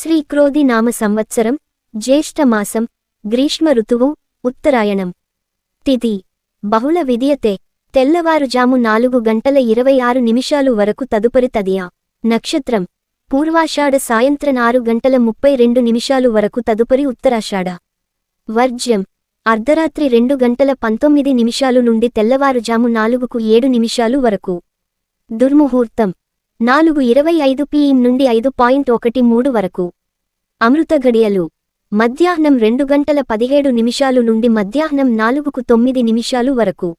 శ్రీక్రోధి నామ సంవత్సరం జ్యేష్ఠమాసం గ్రీష్మ ఋతువు ఉత్తరాయణం. తిథి. బహుళ విధియతే తెల్లవారుజాము నాలుగు గంటల ఇరవై ఆరు నిమిషాలు వరకు తదుపరి తదియా. నక్షత్రం. పూర్వాషాఢ సాయంత్రం ఆరు గంటల ముప్పై రెండు నిమిషాలు వరకు తదుపరి ఉత్తరాషాఢ. వర్జ్యం. అర్ధరాత్రి రెండు గంటల పంతొమ్మిది నిమిషాలు నుండి తెల్లవారుజాము నాలుగుకు ఏడు నిమిషాలు వరకు. దుర్ముహూర్తం. నాలుగు ఇరవై ఐదు పిఎం నుండి ఐదు పాయింట్ ఒకటి మూడు వరకు. అమృత గడియలు. మధ్యాహ్నం రెండు గంటల పదిహేడు నిమిషాలు నుండి మధ్యాహ్నం నాలుగుకు తొమ్మిది నిమిషాలు వరకు.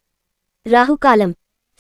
రాహుకాలం.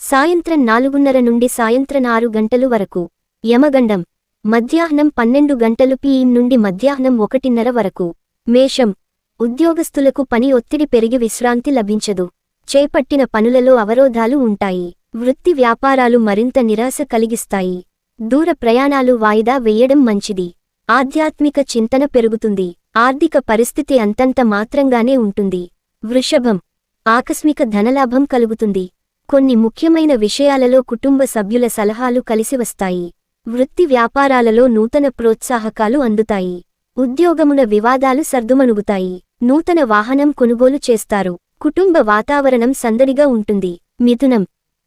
సాయంత్రం నాలుగున్నర నుండి సాయంత్రం ఆరు గంటలు వరకు. యమగండం. మధ్యాహ్నం పన్నెండు గంటలు పిఎం నుండి మధ్యాహ్నం ఒకటిన్నర వరకు. మేషం. ఉద్యోగస్తులకు పని ఒత్తిడి పెరిగి విశ్రాంతి లభించదు. చేపట్టిన పనులలో అవరోధాలు ఉంటాయి. వృత్తి వ్యాపారాలు మరింత నిరాశ కలిగిస్తాయి. దూర ప్రయాణాలు వాయిదా వెయ్యడం మంచిది. ఆధ్యాత్మిక చింతన పెరుగుతుంది. ఆర్థిక పరిస్థితి అంతంత మాత్రంగానే ఉంటుంది. వృషభం. ఆకస్మిక ధనలాభం కలుగుతుంది. కొన్ని ముఖ్యమైన విషయాలలో కుటుంబ సభ్యుల సలహాలు కలిసివస్తాయి వృత్తి వ్యాపారాలలో నూతన ప్రోత్సాహకాలు అందుతాయి. ఉద్యోగమున వివాదాలు సర్దుమణుగుతాయి. నూతన వాహనం కొనుగోలు చేస్తారు. కుటుంబ వాతావరణం సందడిగా ఉంటుంది. మిథునం.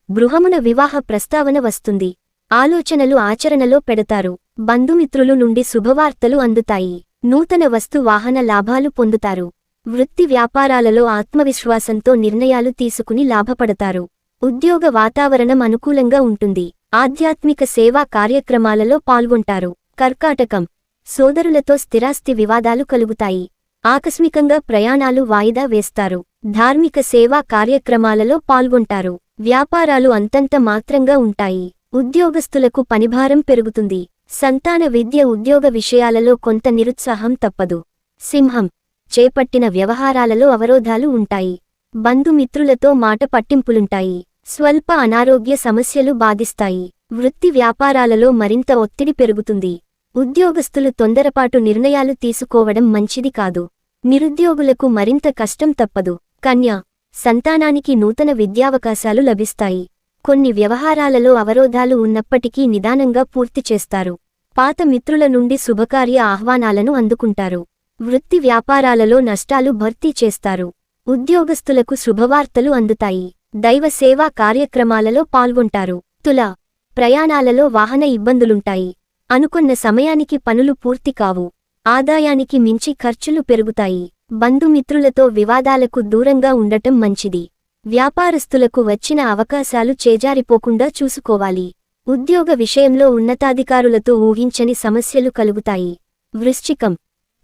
గృహమున వివాహ ప్రస్తావన వస్తుంది. ఆలోచనలు ఆచరణలో పెడతారు. బంధుమిత్రులు నుండి శుభవార్తలు అందుతాయి. నూతన వస్తు వాహన లాభాలు పొందుతారు. వృత్తి వ్యాపారాలలో ఆత్మవిశ్వాసంతో నిర్ణయాలు తీసుకుని లాభపడతారు. ఉద్యోగ వాతావరణం అనుకూలంగా ఉంటుంది. ఆధ్యాత్మిక సేవా కార్యక్రమాలలో పాల్గొంటారు. కర్కాటకం. సోదరులతో స్థిరాస్తి వివాదాలు కలుగుతాయి. ఆకస్మికంగా ప్రయాణాలు వాయిదా వేస్తారు. ధార్మిక సేవా కార్యక్రమాలలో పాల్గొంటారు. వ్యాపారాలు అంతంత మాత్రంగా ఉంటాయి. ఉద్యోగస్తులకు పనిభారం పెరుగుతుంది. సంతాన విద్య ఉద్యోగ విషయాలలో కొంత నిరుత్సాహం తప్పదు. సింహం. చేపట్టిన వ్యవహారాలలో అవరోధాలు ఉంటాయి. బంధుమిత్రులతో మాట పట్టింపులుంటాయి. స్వల్ప అనారోగ్య సమస్యలు బాధిస్తాయి. వృత్తి వ్యాపారాలలో మరింత ఒత్తిడి పెరుగుతుంది. ఉద్యోగస్తులు తొందరపాటు నిర్ణయాలు తీసుకోవడం మంచిది కాదు. నిరుద్యోగులకు మరింత కష్టం తప్పదు. కన్యా. సంతానానికి నూతన విద్యావకాశాలు లభిస్తాయి. కొన్ని వ్యవహారాలలో అవరోధాలు ఉన్నప్పటికీ నిదానంగా పూర్తి చేస్తారు. పాత మిత్రుల నుండి శుభకార్య ఆహ్వానాలను అందుకుంటారు. వృత్తి వ్యాపారాలలో నష్టాలు భర్తీ చేస్తారు. ఉద్యోగస్తులకు శుభవార్తలు అందుతాయి. దైవ సేవా కార్యక్రమాలలో పాల్గొంటారు. తుల ప్రయాణాలలో వాహన ఇబ్బందులుంటాయి. అనుకున్న సమయానికి పనులు పూర్తి కావు. ఆదాయానికి మించి ఖర్చులు పెరుగుతాయి. బంధుమిత్రులతో వివాదాలకు దూరంగా ఉండటం మంచిది. వ్యాపారస్తులకు వచ్చిన అవకాశాలు చేజారిపోకుండా చూసుకోవాలి. ఉద్యోగ విషయంలో ఉన్నతాధికారులతో ఊహించని సమస్యలు కలుగుతాయి. వృశ్చికం.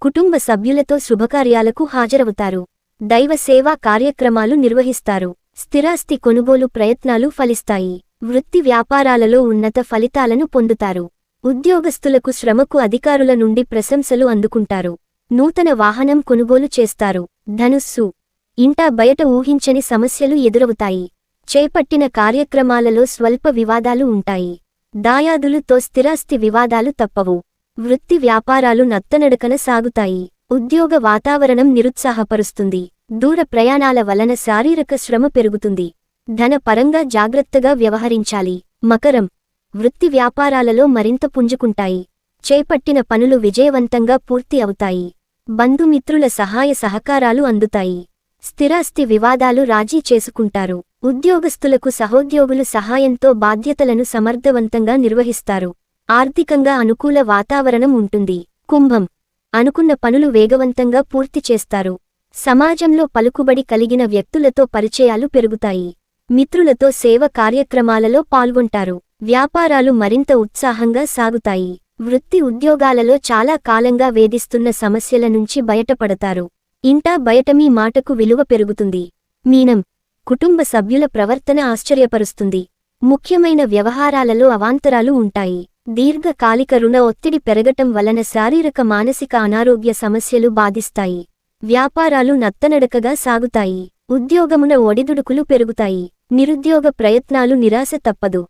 కుటుంబ సభ్యులతో శుభకార్యాలకు హాజరవుతారు. దైవ సేవా కార్యక్రమాలు నిర్వహిస్తారు. స్థిరాస్తి కొనుగోలు ప్రయత్నాలు ఫలిస్తాయి. వృత్తి వ్యాపారాలలో ఉన్నత ఫలితాలను పొందుతారు. ఉద్యోగస్తులకు శ్రమకు అధికారుల నుండి ప్రశంసలు అందుకుంటారు. నూతన వాహనం కొనుగోలు చేస్తారు. ధనుస్సు. ఇంటా బయట ఊహించని సమస్యలు ఎదురవుతాయి. చేపట్టిన కార్యక్రమాలలో స్వల్ప వివాదాలు ఉంటాయి. దాయాదులుతో స్థిరాస్తి వివాదాలు తప్పవు. వృత్తి వ్యాపారాలు నత్తనడకన సాగుతాయి. ఉద్యోగ వాతావరణం నిరుత్సాహపరుస్తుంది. దూర ప్రయాణాల వలన శారీరక శ్రమ పెరుగుతుంది. ధన పరంగా జాగ్రత్తగా వ్యవహరించాలి. మకరం. వృత్తి వ్యాపారాలలో మరింత పుంజుకుంటాయి. చేపట్టిన పనులు విజయవంతంగా పూర్తి అవుతాయి. బంధుమిత్రుల సహాయ సహకారాలు అందుతాయి. స్థిరాస్తి వివాదాలు రాజీ చేసుకుంటారు. ఉద్యోగస్తులకు సహోద్యోగులు సహాయంతో బాధ్యతలను సమర్థవంతంగా నిర్వహిస్తారు. ఆర్థికంగా అనుకూల వాతావరణం ఉంటుంది. కుంభం. అనుకున్న పనులు వేగవంతంగా పూర్తి చేస్తారు. సమాజంలో పలుకుబడి కలిగిన వ్యక్తులతో పరిచయాలు పెరుగుతాయి. మిత్రులతో సేవ కార్యక్రమాలలో పాల్గొంటారు. వ్యాపారాలు మరింత ఉత్సాహంగా సాగుతాయి. వృత్తి ఉద్యోగాలలో చాలా కాలంగా వేధిస్తున్న సమస్యల నుంచి బయటపడతారు. ఇంటా బయట మీ మాటకు విలువ పెరుగుతుంది. మీనం కుటుంబ సభ్యుల ప్రవర్తన ఆశ్చర్యపరుస్తుంది. ముఖ్యమైన వ్యవహారాలలో అవాంతరాలు ఉంటాయి. దీర్ఘకాలిక రుణ ఒత్తిడి పెరగటం వలన శారీరక మానసిక అనారోగ్య సమస్యలు బాధిస్తాయి. వ్యాపారాలు నత్తనడకగా సాగుతాయి. ఉద్యోగమున ఒడిదుడుకులు పెరుగుతాయి. నిరుద్యోగ ప్రయత్నాలు నిరాశ తప్పదు.